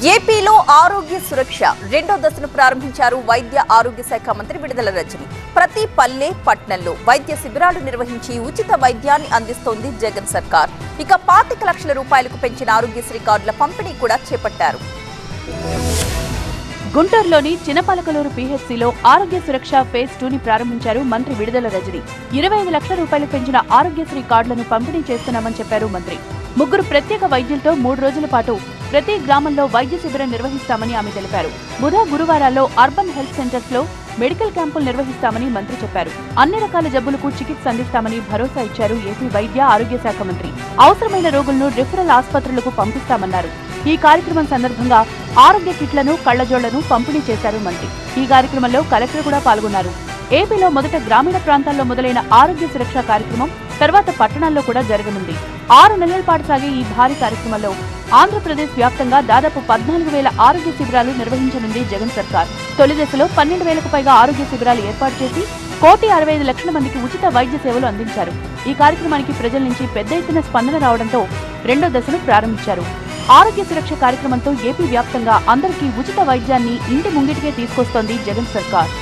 ఏపీలో ఆరోగ్య సురక్ష రెండో దశను ప్రారంభించారు వైద్య ఆరోగ్య శాఖ మంత్రి విడుదల రజని ప్రతి పల్లె పట్టణంలో వైద్య శిబిరాలు నిర్వహించి ఉచిత వైద్యాన్ని అందిస్తోంది జగన్ సర్కార్. ఇక పాతిక లక్షల రూపాయలకు పెంచిన ఆరోగ్యశ్రీ కార్డుల పంపిణీ కూడా చేపట్టారు. గుంటూరులోని చినపలకలూరు పీహెచ్సీలో ఆరోగ్య సురక్ష ఫేజ్ టూని ప్రారంభించారు మంత్రి విడుదల రజని. ఇరవై ఐదు లక్షల రూపాయలు పెంచిన ఆరోగ్యశ్రీ కార్డులను పంపిణీ చేస్తున్నామని చెప్పారు మంత్రి. ముగ్గురు ప్రత్యేక వైద్యులతో మూడు రోజుల పాటు ప్రతి గ్రామంలో వైద్య శిబిరం నిర్వహిస్తామని ఆమె తెలిపారు. బుధ గురువారాల్లో అర్బన్ హెల్త్ సెంటర్స్లో మెడికల్ క్యాంపులు నిర్వహిస్తామని మంత్రి చెప్పారు. అన్ని రకాల జబ్బులకు చికిత్స అందిస్తామని భరోసా ఇచ్చారు ఏపీ వైద్య ఆరోగ్య శాఖ మంత్రి. అవసరమైన రోగులను రిఫరల్ ఆసుపత్రులకు పంపిస్తామన్నారు. ఈ కార్యక్రమం సందర్భంగా ఆరోగ్య కిట్లను కళ్ళజోళ్ళను పంపిణీ చేశారు మంత్రి. ఈ కార్యక్రమంలో కలెక్టర్ కూడా పాల్గొన్నారు. ఏపీలో మొదట గ్రామీణ ప్రాంతాల్లో మొదలైన ఆరోగ్య సురక్ష కార్యక్రమం తర్వాత పట్టణాల్లో కూడా జరగనుంది. ఆరు నెలల పాటు సాగే ఈ భారీ కార్యక్రమంలో ఆంధ్రప్రదేశ్ వ్యాప్తంగా దాదాపు పద్నాలుగు వేల ఆరోగ్య శిబిరాలు నిర్వహించనుంది జగన్ సర్కార్. తొలి దశలో పన్నెండు వేలకు పైగా ఆరోగ్య శిబిరాలు ఏర్పాటు చేసి కోటి అరవై ఐదు లక్షల మందికి ఉచిత వైద్య సేవలు అందించారు. ఈ కార్యక్రమానికి ప్రజల నుంచి పెద్ద ఎత్తున స్పందన రావడంతో రెండో దశను ప్రారంభించారు. ఆరోగ్య సురక్ష కార్యక్రమంతో ఏపీ వ్యాప్తంగా అందరికీ ఉచిత వైద్యాన్ని ఇంటి ముంగిటికే తీసుకొస్తోంది జగన్ సర్కార్.